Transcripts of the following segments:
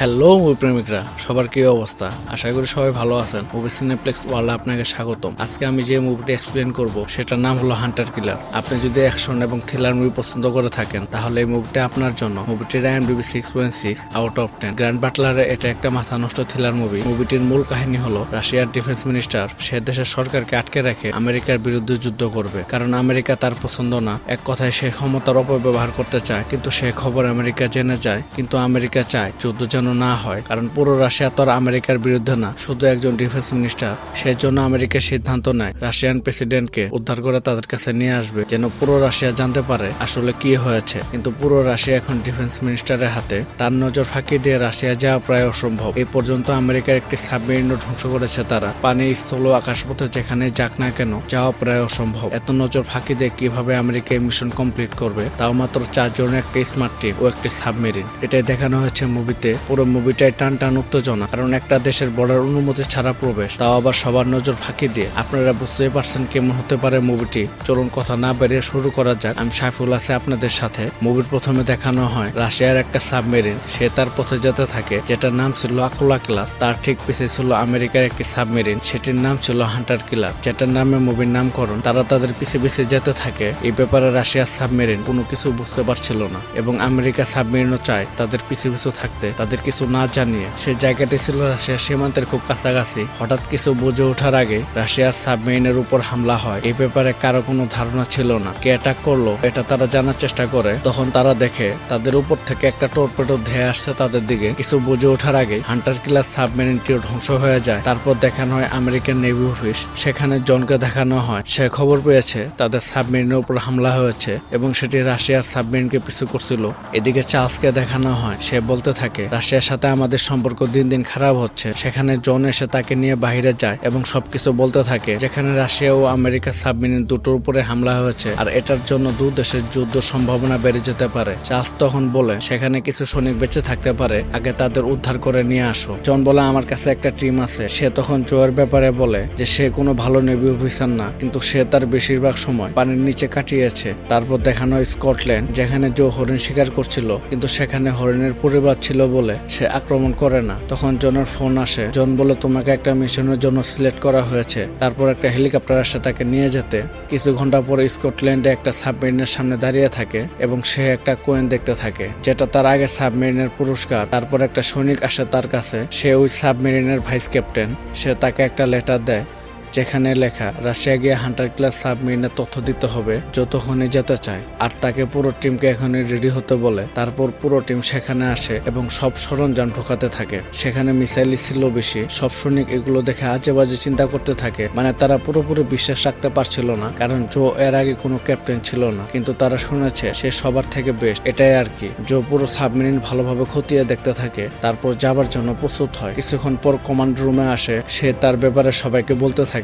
Hello, movie প্রেমিকরা, সবার কি অবস্থা? আশা করি সবাই ভালো আছেন। মুভি সিনেপ্লেক্স ওয়ার্ল্ডে আপনাকে স্বাগতম। আজকে আমি যে মুভিটি এক্সপ্লেন করব, সেটার নাম হলো হান্টার কিলার। আপনি যদি অ্যাকশন এবং থ্রিলার মুভি পছন্দ করে থাকেন, তাহলে এই মুভিটা আপনার জন্য। মুভিটির IMDb six point six out of ten grand বাটলারে এটা একটা মাথা নষ্ট থ্রিলার মুভি মুভিটির মূল কাহিনী হলো, রাশিয়ার ডিফেন্স মিনিস্টার সে দেশের সরকারকে আটকে রেখে আমেরিকার বিরুদ্ধে যুদ্ধ করবে। কারণ আমেরিকা তার পছন্দ না। এক কথায় সে ক্ষমতার অপব্যবহার করতে চায়, কিন্তু সে খবর আমেরিকা জেনে যায়, কিন্তু আমেরিকা চায়, যুদ্ধ যেন না হয়, কারণ পুরো রাশিয়া তো আর আমেরিকার বিরুদ্ধে না, শুধু একজন ডিফেন্স মিনিস্টার। সেই জন্য আমেরিকা সিদ্ধান্ত নেয়, রাশিয়ান প্রেসিডেন্টকে উদ্ধার করে তাদের কাছে নিয়ে আসবে, যেন পুরো রাশিয়া জানতে পারে আসলে কি হয়েছে। কিন্তু পুরো রাশিয়া এখন ডিফেন্স মিনিস্টারের হাতে, তার নজর ফাঁকি দিয়ে রাশিয়া যাওয়া প্রায় অসম্ভব। এই পর্যন্ত আমেরিকার একটি সাবমেরিনও ধ্বংস করেছে তারা। পানি, স্থল আকাশপথে যেখানে যাক না কেন, যাওয়া প্রায় অসম্ভব। এত নজর ফাঁকি দিয়ে কীভাবে আমেরিকা মিশন কমপ্লিট করবে, তাও মাত্র চারজনের একটি স্মার্ট টিম ও একটি সাবমেরিন। এটাই দেখানো হয়েছে মুভিতে পুরো মুভিটাই টান টান উত্তেজনা। কারণ একটা দেশের বর্ডার অনুমতি ছাড়া প্রবেশ, তাও আবার সবার নজর ফাঁকি দিয়ে। আপনারা বুঝতেই পারছেন কেমন হতে পারে মুভিটি চলুন কথা না বেরিয়ে শুরু করা যাক। আমি সাইফুল আছে আপনাদের সাথে। মুভির প্রথমে দেখানো হয় রাশিয়ার একটা সাবমেরিন। সে তার পথে যেতে থাকে, যেটার নাম ছিল আকুলা ক্লাস। তার ঠিক পিছিয়ে ছিল আমেরিকার একটি সাবমেরিন। সেটির নাম ছিল হান্টার কিলার। যেটার নামে মুভির নামকরণ। তারা তাদের পিছিয়ে পিছিয়ে যেতে থাকে। এই ব্যাপারে রাশিয়ার সাবমেরিন কোনো কিছু বুঝতে পারছিল না। এবং আমেরিকা সাবমেরিনও চায় তাদের পিছু পিছু থাকতে তাদের কিছু না জানিয়ে সেই জায়গাটি ছিল রাশিয়ার সীমান্তের খুব কাছাকাছি। হঠাৎ কিছু বুঝে ওঠার আগে রাশিয়ার সাবমেরিনের উপর হামলা হয়। এই ব্যাপারে কারও কোনো ধারণা ছিল না। কে অ্যাটাক করল, এটা তারা জানার চেষ্টা করে। তখন তারা দেখে তাদের উপর থেকে একটা টর্পেডো ধেয়ে আসছে তাদের দিকে। কিছু বুঝে ওঠার আগে হান্টার কিলার সাবমেরিনটিও ধ্বংস হয়ে যায়। তারপর দেখানো হয় আমেরিকান নেভি অফিস। সেখানে জনকে দেখানো হয়। সে খবর পেয়েছে, তাদের সাবমেরিনের উপর হামলা হয়েছে এবং সেটি রাশিয়ার সাবমেরিনকে পিছু করছিল। এদিকে চার্লসকে দেখানো হয়। সে বলতে থাকে রাশিয়ার সাথে আমাদের সম্পর্ক দিন দিন খারাপ হচ্ছে। সেখানে জন এসে তাকে নিয়ে বাইরে যায় এবং সবকিছু বলতে থাকে। যেখানে রাশিয়া ও আমেরিকা সাবমেরিন দুটোর উপরে হামলা হয়েছে। আর এটার জন্য দু দেশের যুদ্ধ সম্ভাবনা বেড়ে যেতে পারে। চার্লস তখন বলে, সেখানে কিছু সৈনিক বেঁচে থাকতে পারে। আগে তাদের উদ্ধার করে নিয়ে আসো। জন বলে, আমার কাছে একটা টিম আছে। সে তখন জোয়ের ব্যাপারে বলে যে, সে কোনো ভালো নেভি অফিসার না, কিন্তু সে তার বেশিরভাগ সময় পানির নিচে কাটিয়েছে। তারপর দেখানো স্কটল্যান্ড, যেখানে জো হরিণ শিকার করছিল, কিন্তু সেখানে হরিণের পরিবার ছিল বলে সে আক্রমণ করে না। তখন জনের ফোন আসে। জন বলে, তোমাকে একটা মিশনের জন্য সিলেক্ট করা হয়েছে। তারপর একটা হেলিকপ্টার আসে তাকে নিয়ে যেতে। কিছু ঘণ্টা পরে স্কটল্যান্ডে একটা সাবমেরিনের সামনে দাঁড়িয়ে থাকে এবং সে একটা কোয়েন দেখতে থাকে, যেটা তার আগে সাবমেরিনের পুরস্কার। তারপর একটা সৈনিক আসে তার কাছে। সে ওই সাবমেরিনের ভাইস ক্যাপ্টেন। সে তাকে একটা লেটার দেয়। যেখানে লেখা, রাশিয়া গিয়ে হান্টার ক্লাস সাবমেরিনের তথ্য দিতে হবে যতক্ষণই যেতে চায়। আর তাকে পুরো টিমকে এখনই রেডি হতে বলে। তারপর পুরো টিম সেখানে আসে এবং সব সরঞ্জাম ঢোকাতে থাকে। সেখানে মিসাইল ছিল বেশি, সব সৈনিক এগুলো দেখে আজে বাজে চিন্তা করতে থাকে। মানে তারা পুরোপুরি বিশ্বাস রাখতে পারছিল না, কারণ জো এর আগে কোনো ক্যাপ্টেন ছিল না। কিন্তু তারা শুনেছে, সে সবার থেকে বেস্ট এটাই আর কি। জো পুরো সাবমেরিন ভালোভাবে খতিয়ে দেখতে থাকে, তারপর যাবার জন্য প্রস্তুত হয়। কিছুক্ষণ পর কমান্ড রুমে আসে, সে তার ব্যাপারে সবাইকে বলতে থাকে।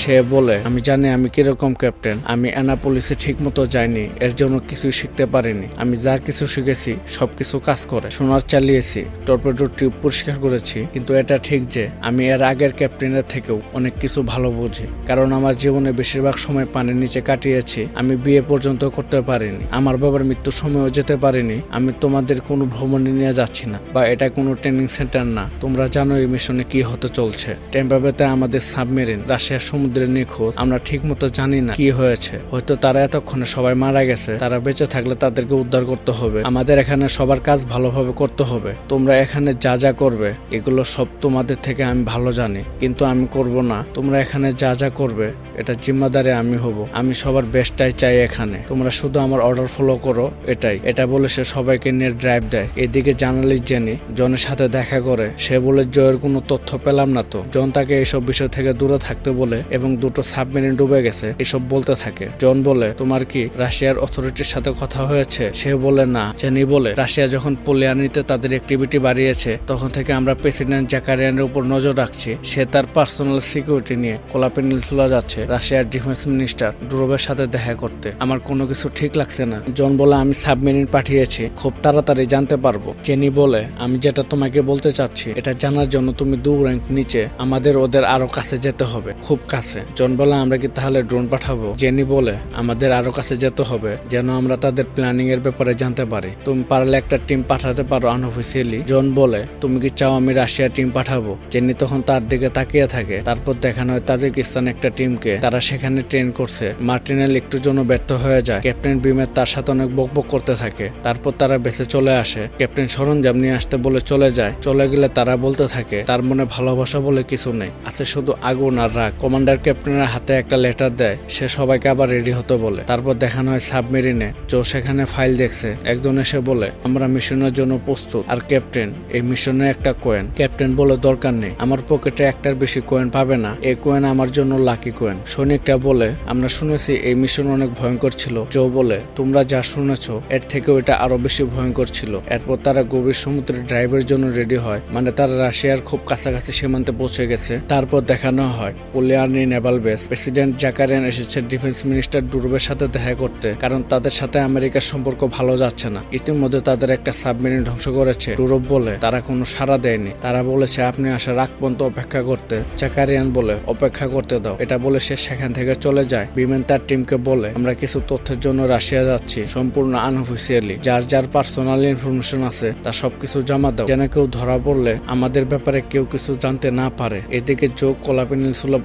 সে বলে, আমি জানি আমি কীরকম ক্যাপ্টেন আমি অ্যানাপোলিসে ঠিক মতো যাইনি, এর জন্য কিছু শিখতে পারিনি। আমি যা কিছু শিখেছি, সবকিছু কাজ করে, সোনার চালিয়েছি, টর্পেডো টিউব পরিষ্কার করেছি, কিন্তু এটা ঠিক যে, আমি এর আগের ক্যাপ্টেনের থেকেও অনেক কিছু ভালো বুঝি। কারণ আমার জীবনে বেশিরভাগ সময় পানির নিচে কাটিয়েছি, আমি বিয়ে পর্যন্ত করতে পারিনি, আমার বাবার মৃত্যুর সময়ও যেতে পারিনি, আমি তোমাদের কোনো ভ্রমণে নিয়ে যাচ্ছি না, বা এটা কোনো ট্রেনিং সেন্টার না। তোমরা জানো এই মিশনে কি হতে চলছে। টেম্পাবেতে আমাদের সাবমেরিন রাশিয়ার সমুদ্রে নিখোঁজ, আমরা ঠিক মতো জানি না কি হয়েছে। হয়তো তারা এতক্ষণে সবাই মারা গেছে, তারা বেঁচে থাকলে তাদেরকে উদ্ধার করতে হবে। আমাদের এখানে সবার কাজ ভালোভাবে করতে হবে। তোমরা এখানে যা যা করবে, এগুলো সব তোমাদের থেকে আমি ভালো জানি, কিন্তু আমি করব না। তোমরা এখানে যা যা করবে, এটা জিম্মাদারে আমি হব। আমি সবার বেস্টটাই চাই এখানে। তোমরা শুধু আমার অর্ডার ফলো করো, এটাই। এটা বলে সে সবাইকে নিয়ে ড্রাইভ দেয়। এদিকে জানালি জেনি, জনের সাথে দেখা করে, সে বলে জয়ের কোনো তথ্য পেলাম না তো। জন তাকে এইসব বিষয় থেকে দূরে থাকতে বলে এবং দুটো সাবমেরিন ডুবে গেছে, এসব বলতে থাকে। জন বলে, তোমার কি রাশিয়ার অথরিটির সাথে কথা হয়েছে? সে বলে, না। জেনি বলে, রাশিয়া যখন পোলিয়ানিতে তাদের অ্যাক্টিভিটি বাড়িয়েছে, তখন থেকে আমরা প্রেসিডেন্ট জ্যাকারিয়ানের উপর নজর রাখছি। সে তার পার্সোনাল সিকিউরিটি নিয়ে কোলা পেনিনসুলা যাচ্ছে। রাশিয়ার ডিফেন্স মিনিস্টার ডুরোবের সাথে দেখা করতে। আমার কোনো কিছু ঠিক লাগছে না। জন বলে, আমি সাবমেরিন পাঠিয়েছি। খুব তাড়াতাড়ি জানতে পারব। জেনি বলে, আমি যেটা তোমাকে বলতে চাচ্ছি, এটা জানার জন্য তুমি দু র্যাঙ্ক নিচে। আমাদের ওদের আরও কাছে যেতে হবে। খুব কাছে। জন বলে আমরা কি তাহলে ড্রোন পাঠাবো? জেনি বলে, আমাদের আরও কাছে যেতে হবে, যেন আমরা তাদের প্ল্যানিং এর ব্যাপারে জানতে পারি। তুমি পারলে একটা টিম পাঠাতে পারো আনঅফিসিয়ালি জন বলে, তুমি কি চাও আমি রাশিয়া টিম পাঠাবো? জেনি তখন তার দিকে তাকিয়ে থাকে। তারপর দেখানো হয় তাজিকিস্তান একটা টিমকে তারা সেখানে ট্রেন করছে। মার্টিনেল একটু জন্য ব্যর্থ হয়ে যায়। ক্যাপ্টেন বিমের তার সাথে অনেক বকবক করতে থাকে। তারপর তারা বেঁচে চলে আসে। ক্যাপ্টেন সরঞ্জাম নিয়ে আসতে বলে চলে যায়। চলে গেলে তারা বলতে থাকে, তার মনে ভালোবাসা বলে কিছু নেই। আছে শুধু আগুন আর রাগ কমান্ডার ক্যাপ্টেনের হাতে একটা লেটার দেয়, সে সবাইকে আবার রেডি হতে বলে। তারপর দেখানো হয় সাবমেরিনে, জো সেখানে ফাইল দেখছে, একজন এসে বলে, আমরা মিশনের জন্য প্রস্তুত। আর ক্যাপ্টেন, এই মিশনের একটা কোয়েন ক্যাপ্টেন বলে, দরকার নেই, আমার পকেটে একটার বেশি কোয়েন পাবে না, এই কোয়েন আমার জন্য লাকি কোয়েন সৈনিকটা বলে, আমরা শুনেছি এই মিশন অনেক ভয়ঙ্কর ছিল। জো বলে, তোমরা যা শুনেছ, এর থেকেও এটা আরও বেশি ভয়ঙ্কর ছিল। এরপর তারা গভীর সমুদ্রে ড্রাইভের জন্য রেডি হয় মানে তারা রাশিয়ার খুব কাছাকাছি সীমান্তে পৌঁছে গেছে। তারপর দেখানো হয় পোলিয়ার্নি নেভাল বেস প্রেসিডেন্ট জাকারিয়ান এসেছে ডিফেন্স মিনিস্টার ডুরবের সাথে দেখা করতে, কারণ তাদের সাথে আমেরিকার সম্পর্ক ভালো যাচ্ছে না। ইতিমধ্যে তাদের একটা সাবমেরিন ধ্বংস করেছে ডুরব বলে। তারা কোনো সাড়া দেয়নি। তারা বলেছে, আপনি আসার আগ পর্যন্ত অপেক্ষা করতে। জাকারিয়ান বলে, অপেক্ষা করতে দাও। এটা বলে সে সেখান থেকে চলে যায়। বিমান তার টিমকে বলে, আমরা কিছু তথ্যের জন্য রাশিয়া যাচ্ছি, সম্পূর্ণ আনঅফিসিয়ালি যার যার পার্সোনাল ইনফরমেশন আছে, তা সবকিছু জমা দাও। যেন কেউ ধরা পড়লে আমাদের ব্যাপারে কেউ কিছু জানতে না পারে। এদিকে যোগ কলা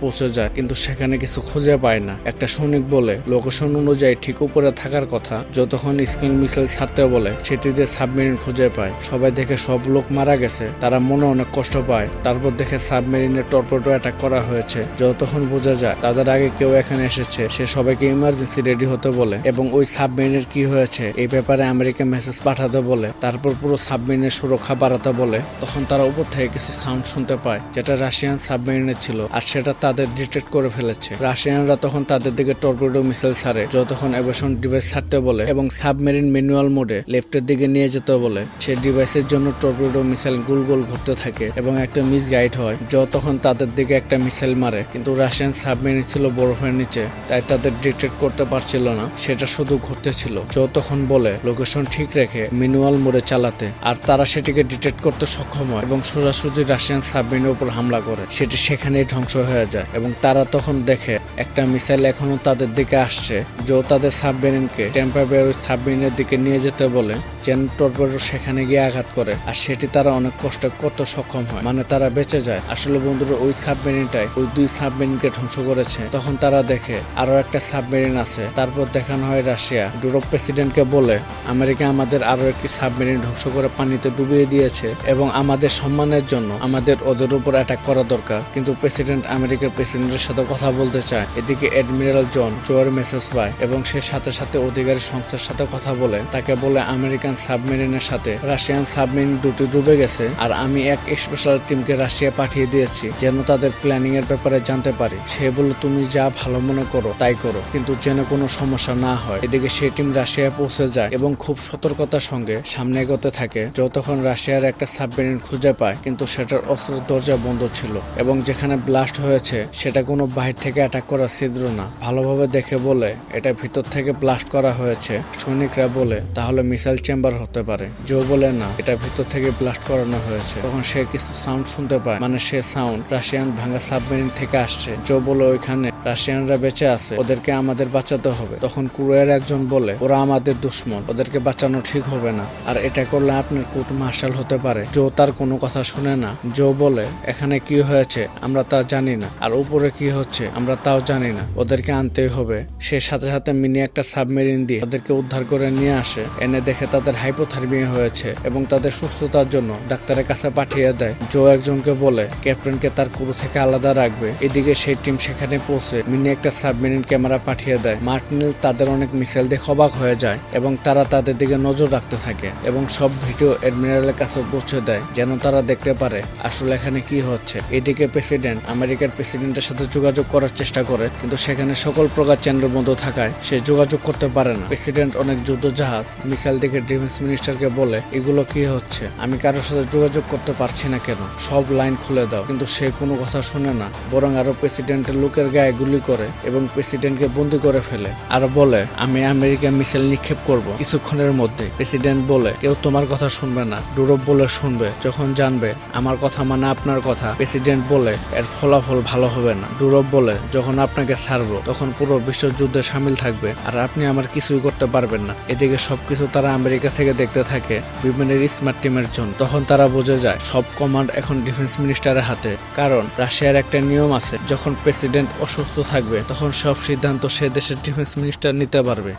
পৌঁছে যায়, কিন্তু সেখানে কিছু খুঁজে পায় না। একটা সৈনিক বলে লোকেশন অনুযায়ী ঠিক উপরে থাকার কথা। যতক্ষণ স্কিল মিসাইল ছাড়তে বলে, সেটি দিয়ে সাবমেরিন খুঁজে পায়। সবাই দেখে সব লোক মারা গেছে। তারা মনে অনেক কষ্ট পায়। তারপর দেখে সাবমেরিনের টর্পেডো অ্যাটাক করা হয়েছে। যতক্ষণ বোঝা যায়, তাদের আগে কেউ এখানে এসেছে। সে সবাইকে ইমার্জেন্সি রেডি হতে বলে, এবং ওই সাবমেরিনের কি হয়েছে এই ব্যাপারে আমেরিকা মেসেজ পাঠাতে বলে, তারপর পুরো সাবমেরিনের সুরক্ষা বাড়াতে বলে। তখন তারা উপর থেকে কিছু সাউন্ড শুনতে পায়, যেটা রাশিয়ান সাবমেরিনের ছিল, আর সেটা তাদের ডিটেক্ট করে ফেলেছে। রাশিয়ানরা তখন তাদের দিকে টর্পেডো মিসাইল ছাড়ে, যতক্ষণ এভারশন ডিভাইস ছাড়তে বলে এবং সাবমেরিন ম্যানুয়াল মোডে লেফটের দিকে নিয়ে যেতে বলে। সে ডিভাইসের জন্য টর্পেডো মিসাইল গোল গোল ঘুরতে থাকে এবং একটা মিস গাইড হয়, যতক্ষণ তাদের দিকে একটা মিসাইল মারে। কিন্তু রাশিয়ান সাবমেরিন ছিল বরফের নিচে, তাই তাদের ডিটেক্ট করতে পারছিল না। সেটা শুধু ঘুরতে ছিল, যতক্ষণ বলে লোকেশন ঠিক রেখে ম্যানুয়াল মোডে চালাতে। আর তারা সেটিকে ডিটেক্ট করতে সক্ষম হয় এবং সোজাসুজি রাশিয়ান সাবমেরিনের উপর হামলা করে। সেটি সেখানেই ধ্বংস হয়ে যায় এবং তারা তখন দেখে, একটা মিসাইল এখনও তাদের দিকে আসছে, যে তাদের সাবমেরিনকে টেম্পার ওই সাবমেরিনের দিকে নিয়ে যেতে বলে, যেন টর্পেডো সেখানে গিয়ে আঘাত করে। আর সেটি তারা অনেক কষ্ট করতে সক্ষম হয় মানে তারা বেঁচে যায়। আসলে বন্ধুরা, ওই সাবমেরিনটাই ওই দুই সাবমেরিনকে ধ্বংস করেছে। তখন তারা দেখে, আরও একটা সাবমেরিন আছে। তারপর দেখানো হয় রাশিয়া। ডুরোপ প্রেসিডেন্টকে বলে, আমেরিকা আমাদের আরও একটি সাবমেরিন ধ্বংস করে পানিতে ডুবিয়ে দিয়েছে এবং আমাদের সম্মানের জন্য আমাদের ওদের উপর অ্যাটাক করা দরকার। কিন্তু প্রেসিডেন্ট আমেরিকার প্রেসিডেন্টের সাথে কথা বলতে চায়। এদিকে অ্যাডমিরাল জন জোয়ার মেসেজ পায় এবং সে সাথে সাথে অধিকারী সংস্থার সাথে কথা বলে। তাকে বলে, আমেরিকান সাবমেরিনের সাথে রাশিয়ান সাবমেরিন দুটি ডুবে গেছে আর আমি এক স্পেশাল টিমকে রাশিয়া পাঠিয়ে দিয়েছি, যেন তাদের প্ল্যানিং এর ব্যাপারে জানতে পারি। সে বলে, তুমি যা ভালো মনে করো, তাই করো, কিন্তু যেন কোনো সমস্যা না হয়। এদিকে সেই টিম রাশিয়ায় পৌঁছে যায় এবং খুব সতর্কতার সঙ্গে সামনে এগোতে থাকে। যতক্ষণ রাশিয়ার একটা সাবমেরিন খুঁজে পায়, কিন্তু সেটার অস্ত্রের দরজা বন্ধ ছিল এবং যেখানে ব্লাস্ট হয়েছে সেটা কোনো বাহির থেকে অ্যাটাক করা ছিদ্র না। ভালোভাবে দেখে বলে, এটা ভিতর থেকে ব্লাস্ট করা হয়েছে। সৈনিকরা বলে, তাহলে মিসাইল চেম্বার হতে পারে। জো বলে, না, এটা ভিতর থেকে ব্লাস্ট করানো হয়েছে। তখন সে কিছু সাউন্ড শুনতে পায় মানে সে সাউন্ড রাশিয়ান ভাঙা সাবমেরিন থেকে আসছে। জো বলে, ওইখানে রাশিয়ানরা বেঁচে আছে, ওদেরকে আমাদের বাঁচাতে হবে। তখন কুরুয়ের একজন বলে, ওরা আমাদের দুশ্মন, ওদেরকে বাঁচানো ঠিক হবে না। আর এটা করলে আপনার কোর্ট মার্শাল হতে পারে। জো তার কোনো কথা শুনে না। জো বলে, এখানে কি হয়েছে? আমরা তা জানি না। আর উপরে কি হচ্ছে? আমরা তাও জানি না। ওদেরকে আনতেই হবে। সে সাথে সাথে মিনি একটা সাবমেরিন দিয়ে তাদেরকে উদ্ধার করে নিয়ে আসে। এনে দেখে তাদের হাইপোথার্মিয়া হয়েছে এবং তাদের সুস্থতার জন্য ডাক্তারের কাছে পাঠিয়ে দেয়। জো একজনকে বলে, ক্যাপ্টেনকে তার কুরু থেকে আলাদা রাখবে। এদিকে সেই টিম সেখানে পৌঁছে মিনি একটা সাবমেরিন ক্যামেরা পাঠিয়ে দেয়। মার্টিনেল তাদের অনেক মিসাইল দেখে অবাক হয়ে যায় এবং তারা তাদের দিকে নজর রাখতে থাকে এবং সব ভিডিও অ্যাডমিরালের কাছে পৌঁছে দেয় যেন তারা দেখতে পারে আসলে এখানে কি হচ্ছে। এদিকে প্রেসিডেন্ট, আমেরিকার প্রেসিডেন্টের সাথে যোগাযোগ করার চেষ্টা করে, কিন্তু সেখানে সকল প্রকার চ্যানেল বন্ধ থাকায় সে যোগাযোগ করতে পারে না। প্রেসিডেন্ট অনেক যুদ্ধ জাহাজ মিসাইল দেখে ডিফেন্স মিনিস্টারকে বলে, এগুলো কি হচ্ছে? আমি কারোর সাথে যোগাযোগ করতে পারছি না কেন? সব লাইন খুলে দাও। কিন্তু সে কোনো কথা শুনে না, বরং আরও প্রেসিডেন্টের লোকের গায়ে গুলি করে এবং প্রেসিডেন্টকে বন্দি করে ফেলে আর বলে, আমি আমেরিকা মিসাইল নিক্ষেপ করব। কিছুক্ষণের মধ্যে প্রেসিডেন্ট বলে, কেউ তোমার কথা শুনবে না। ডুরব বলে, শুনবে। যখন জানবে, আমার কথা মানে আপনার কথা। প্রেসিডেন্ট বলে, এর ফলাফল ভালো হবে না। ডুরব বলে, যখন আপনাকে ছাড়বো, তখন পুরো বিশ্বযুদ্ধে সামিল থাকবে আর আপনি আমার কিছুই করতে পারবেন না। এদিকে সবকিছু তারা আমেরিকা থেকে দেখতে থাকে বিমানের স্মার্ট টিমের জন্য। তখন তারা বুঝে যায়, সব কমান্ড এখন ডিফেন্স মিনিস্টারের হাতে। কারণ, রাশিয়ার একটা নিয়ম আছে, যখন প্রেসিডেন্ট অসুস্থ থাকবে তখন সব সিদ্ধান্ত সে দেশের ডিফেন্স মিনিস্টার নিতে পারবে।